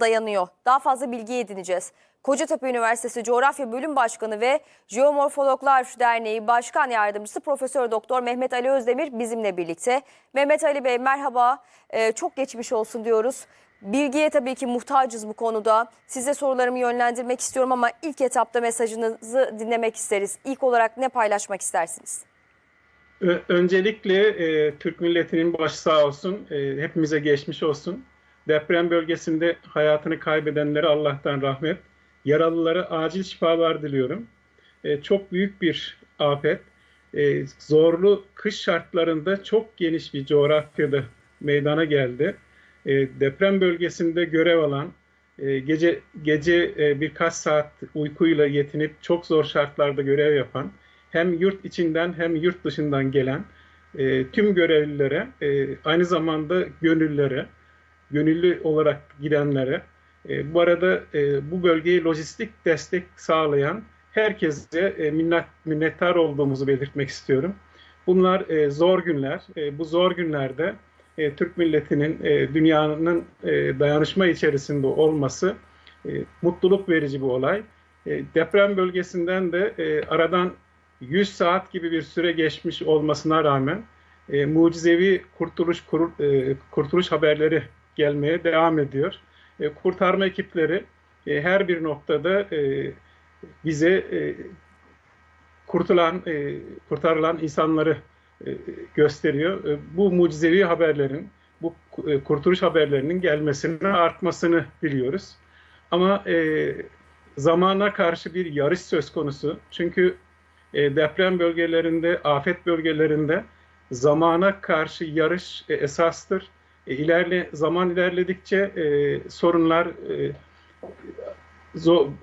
dayanıyor. Daha fazla bilgi edineceğiz. Kocatepe Üniversitesi Coğrafya Bölüm Başkanı ve Jeomorfologlar Derneği Başkan Yardımcısı Profesör Doktor Mehmet Ali Özdemir bizimle birlikte. Mehmet Ali Bey merhaba. Ee, çok geçmiş olsun diyoruz. Bilgiye tabii ki muhtacız bu konuda. Size sorularımı yönlendirmek istiyorum ama ilk etapta mesajınızı dinlemek isteriz. İlk olarak ne paylaşmak istersiniz? Ö- Öncelikle e, Türk milletinin başı sağ olsun, e, hepimize geçmiş olsun. Deprem bölgesinde hayatını kaybedenlere Allah'tan rahmet, yaralılara acil şifalar diliyorum. E, çok büyük bir afet, e, zorlu kış şartlarında çok geniş bir coğrafyada meydana geldi. E, deprem bölgesinde görev alan, e, gece gece e, birkaç saat uykuyla yetinip çok zor şartlarda görev yapan, hem yurt içinden hem yurt dışından gelen e, tüm görevlilere, e, aynı zamanda gönüllere, gönüllü olarak gidenlere, e, bu arada e, bu bölgeye lojistik destek sağlayan herkese e, minnet, minnettar olduğumuzu belirtmek istiyorum. Bunlar e, zor günler. E, bu zor günlerde e, Türk milletinin, e, dünyanın e, dayanışma içerisinde olması e, mutluluk verici bir olay. E, deprem bölgesinden de e, aradan 100 saat gibi bir süre geçmiş olmasına rağmen e, mucizevi kurtuluş kur- e, kurtuluş haberleri gelmeye devam ediyor. E, kurtarma ekipleri e, her bir noktada e, bize e, kurtulan, e, kurtarılan insanları e, gösteriyor. E, bu mucizevi haberlerin, bu e, kurtuluş haberlerinin gelmesini, artmasını biliyoruz. Ama e, zamana karşı bir yarış söz konusu. Çünkü e, deprem bölgelerinde, afet bölgelerinde zamana karşı yarış e, esastır. E, ilerle zaman ilerledikçe e, sorunlar e,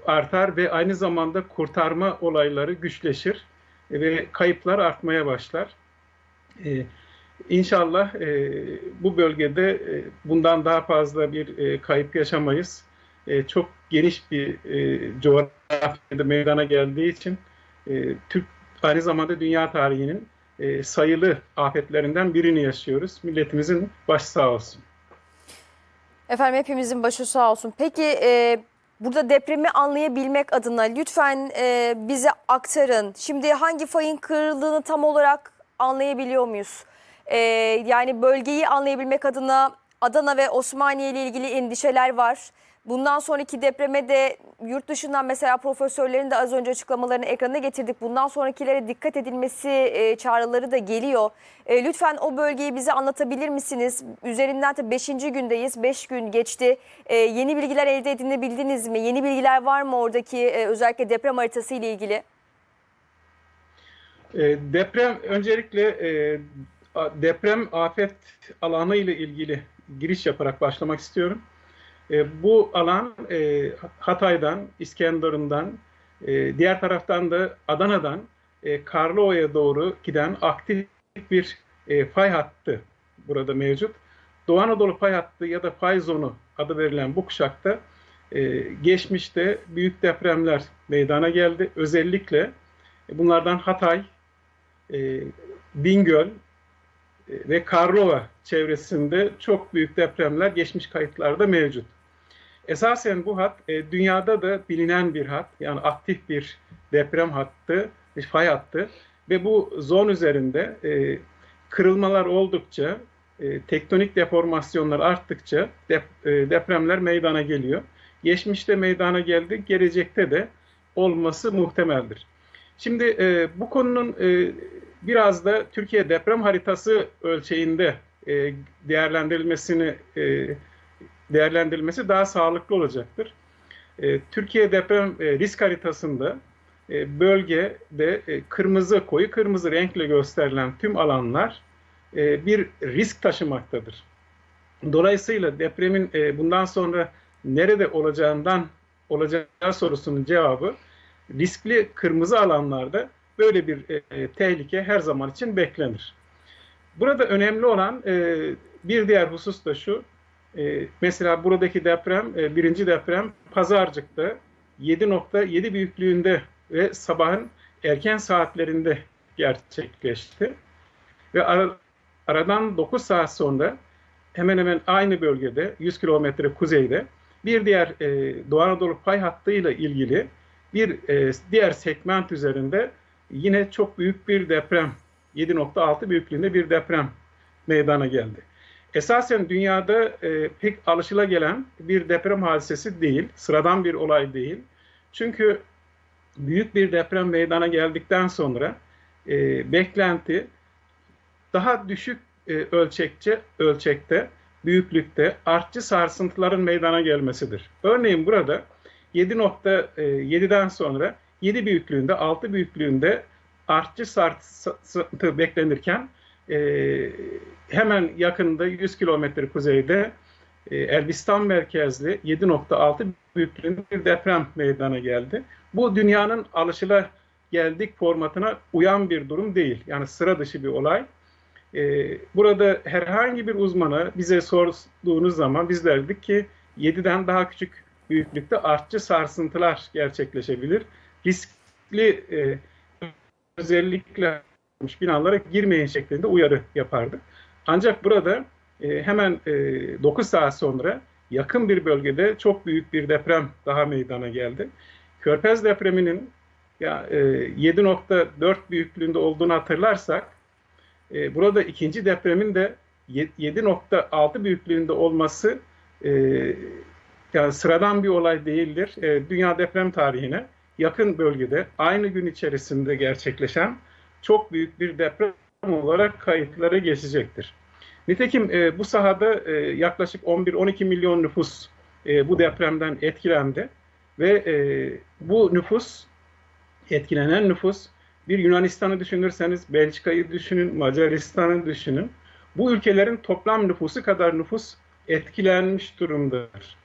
artar ve aynı zamanda kurtarma olayları güçleşir e, ve kayıplar artmaya başlar. E, İnşallah e, bu bölgede e, bundan daha fazla bir e, kayıp yaşamayız. E, çok geniş bir e, coğrafyada meydana geldiği için e, Türk aynı zamanda dünya tarihinin e, sayılı afetlerinden birini yaşıyoruz. Milletimizin başı sağ olsun. Efendim hepimizin başı sağ olsun. Peki e, burada depremi anlayabilmek adına lütfen e, bize aktarın. Şimdi hangi fayın kırıldığını tam olarak anlayabiliyor muyuz? E, yani bölgeyi anlayabilmek adına Adana ve Osmaniye ile ilgili endişeler var. Bundan sonraki depreme de yurt dışından mesela profesörlerin de az önce açıklamalarını ekrana getirdik. Bundan sonrakilere dikkat edilmesi e, çağrıları da geliyor. E, lütfen o bölgeyi bize anlatabilir misiniz? Üzerinden de 5. gündeyiz. 5 gün geçti. E, yeni bilgiler elde edinebildiniz mi? Yeni bilgiler var mı oradaki özellikle deprem haritası ile ilgili? Deprem öncelikle deprem afet alanı ile ilgili giriş yaparak başlamak istiyorum. E, bu alan e, Hatay'dan, İskenderun'dan, e, diğer taraftan da Adana'dan e, Karlıova'ya doğru giden aktif bir e, fay hattı burada mevcut. Doğu Anadolu fay hattı ya da fay zonu adı verilen bu kuşakta e, geçmişte büyük depremler meydana geldi. Özellikle bunlardan Hatay, e, Bingöl e, ve Karlova çevresinde çok büyük depremler geçmiş kayıtlarda mevcut. Esasen bu hat e, dünyada da bilinen bir hat, yani aktif bir deprem hattı, bir fay hattı ve bu zon üzerinde e, kırılmalar oldukça, e, tektonik deformasyonlar arttıkça dep- e, depremler meydana geliyor. Geçmişte meydana geldi, gelecekte de olması muhtemeldir. Şimdi e, bu konunun e, biraz da Türkiye deprem haritası ölçeğinde e, değerlendirilmesini e, değerlendirilmesi daha sağlıklı olacaktır. E, Türkiye deprem e, risk haritasında e, bölgede e, kırmızı koyu kırmızı renkle gösterilen tüm alanlar e, bir risk taşımaktadır. Dolayısıyla depremin e, bundan sonra nerede olacağından olacağı sorusunun cevabı riskli kırmızı alanlarda böyle bir e, tehlike her zaman için beklenir. Burada önemli olan e, bir diğer husus da şu. E, mesela buradaki deprem, e, birinci deprem Pazarcık'ta 7.7 büyüklüğünde ve sabahın erken saatlerinde gerçekleşti. Ve ara- aradan 9 saat sonra hemen hemen aynı bölgede 100 kilometre kuzeyde Bir diğer e, Doğu Anadolu pay hattıyla ilgili bir e, diğer segment üzerinde yine çok büyük bir deprem, 7.6 büyüklüğünde bir deprem meydana geldi. Esasen dünyada e, pek alışılagelen bir deprem hadisesi değil, sıradan bir olay değil. Çünkü büyük bir deprem meydana geldikten sonra e, beklenti daha düşük e, ölçekçe ölçekte, büyüklükte artçı sarsıntıların meydana gelmesidir. Örneğin burada 7.7'den sonra 7 büyüklüğünde, 6 büyüklüğünde artçı sarsıntı beklenirken e, hemen yakında 100 kilometre kuzeyde e, Elbistan merkezli 7.6 büyüklüğünde bir deprem meydana geldi. Bu dünyanın alışıla geldik formatına uyan bir durum değil. Yani sıra dışı bir olay. Ee, burada herhangi bir uzmana bize sorduğunuz zaman biz derdik ki 7'den daha küçük büyüklükte artçı sarsıntılar gerçekleşebilir. Riskli e, özellikle binalara girmeyin şeklinde uyarı yapardı. Ancak burada e, hemen e, 9 saat sonra yakın bir bölgede çok büyük bir deprem daha meydana geldi. Körfez depreminin ya e, 7.4 büyüklüğünde olduğunu hatırlarsak e, burada ikinci depremin de 7.6 büyüklüğünde olması e, yani sıradan bir olay değildir. E, dünya deprem tarihine yakın bölgede aynı gün içerisinde gerçekleşen çok büyük bir deprem olarak kayıtlara geçecektir. Nitekim e, bu sahada e, yaklaşık 11-12 milyon nüfus e, bu depremden etkilendi ve e, bu nüfus etkilenen nüfus bir Yunanistan'ı düşünürseniz Belçika'yı düşünün, Macaristan'ı düşünün. Bu ülkelerin toplam nüfusu kadar nüfus etkilenmiş durumdadır.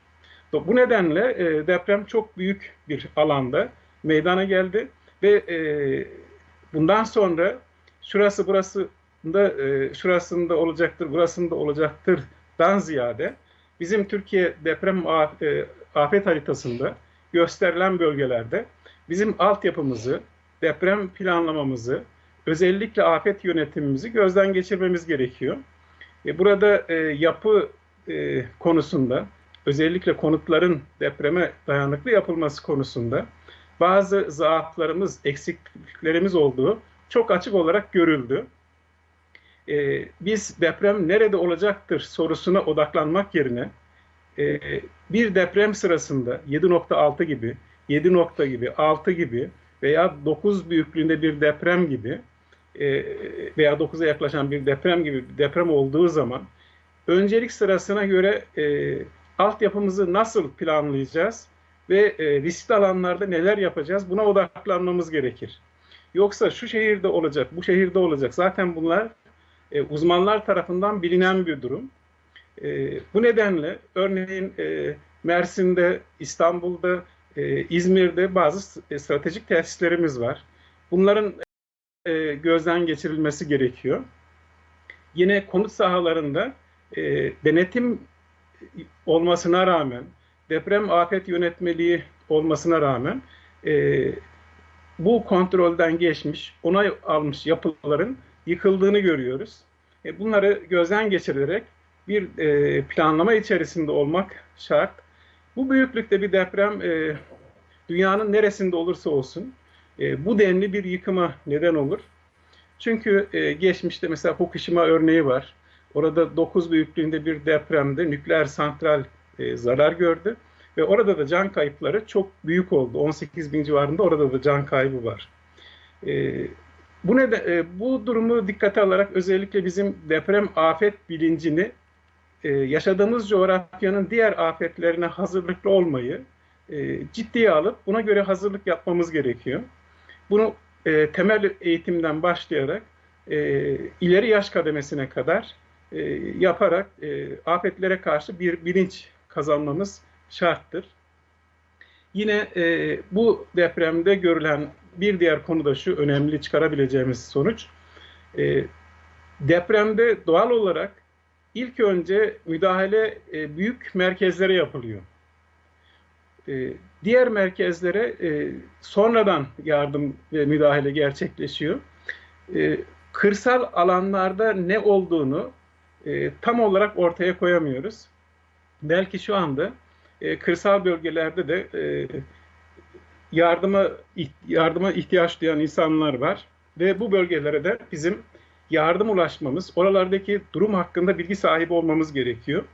Bu nedenle e, deprem çok büyük bir alanda meydana geldi ve e, bundan sonra şurası burası da e, şurasında olacaktır, burasında olacaktır dan ziyade bizim Türkiye deprem e, afet haritasında gösterilen bölgelerde bizim altyapımızı, deprem planlamamızı, özellikle afet yönetimimizi gözden geçirmemiz gerekiyor. E, burada e, yapı e, konusunda, özellikle konutların depreme dayanıklı yapılması konusunda bazı zaaflarımız, eksikliklerimiz olduğu çok açık olarak görüldü. E, biz deprem nerede olacaktır sorusuna odaklanmak yerine e, bir deprem sırasında 7.6 gibi, 7 nokta gibi, 6 gibi veya 9 büyüklüğünde bir deprem gibi e, veya 9'a yaklaşan bir deprem gibi bir deprem olduğu zaman öncelik sırasına göre e, altyapımızı nasıl planlayacağız ve e, riskli alanlarda neler yapacağız buna odaklanmamız gerekir. Yoksa şu şehirde olacak, bu şehirde olacak. Zaten bunlar e, uzmanlar tarafından bilinen bir durum. E, bu nedenle örneğin e, Mersin'de, İstanbul'da, e, İzmir'de bazı e, stratejik tesislerimiz var. Bunların e, gözden geçirilmesi gerekiyor. Yine konut sahalarında e, denetim olmasına rağmen, deprem afet yönetmeliği olmasına rağmen e, bu kontrolden geçmiş, onay almış yapıların yıkıldığını görüyoruz. E, bunları gözden geçirilerek bir e, planlama içerisinde olmak şart. Bu büyüklükte bir deprem e, dünyanın neresinde olursa olsun e, bu denli bir yıkıma neden olur. Çünkü e, geçmişte mesela Fukushima örneği var. Orada 9 büyüklüğünde bir depremde nükleer santral e, zarar gördü. Ve orada da can kayıpları çok büyük oldu. 18 bin civarında orada da can kaybı var. E, bu, neden, e, bu durumu dikkate alarak özellikle bizim deprem afet bilincini e, yaşadığımız coğrafyanın diğer afetlerine hazırlıklı olmayı e, ciddiye alıp buna göre hazırlık yapmamız gerekiyor. Bunu e, temel eğitimden başlayarak e, ileri yaş kademesine kadar e, yaparak e, afetlere karşı bir bilinç kazanmamız şarttır. Yine e, bu depremde görülen bir diğer konu da şu önemli çıkarabileceğimiz sonuç. E, depremde doğal olarak ilk önce müdahale e, büyük merkezlere yapılıyor. E, diğer merkezlere e, sonradan yardım ve müdahale gerçekleşiyor. E, kırsal alanlarda ne olduğunu e, tam olarak ortaya koyamıyoruz. Belki şu anda e, kırsal bölgelerde de e, yardıma yardıma ihtiyaç duyan insanlar var ve bu bölgelere de bizim yardım ulaşmamız, oralardaki durum hakkında bilgi sahibi olmamız gerekiyor.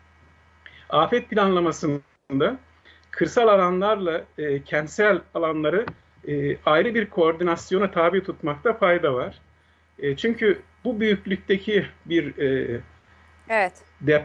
Afet planlamasında kırsal alanlarla e, kentsel alanları e, ayrı bir koordinasyona tabi tutmakta fayda var. E, çünkü bu büyüklükteki bir e, Evet. deprem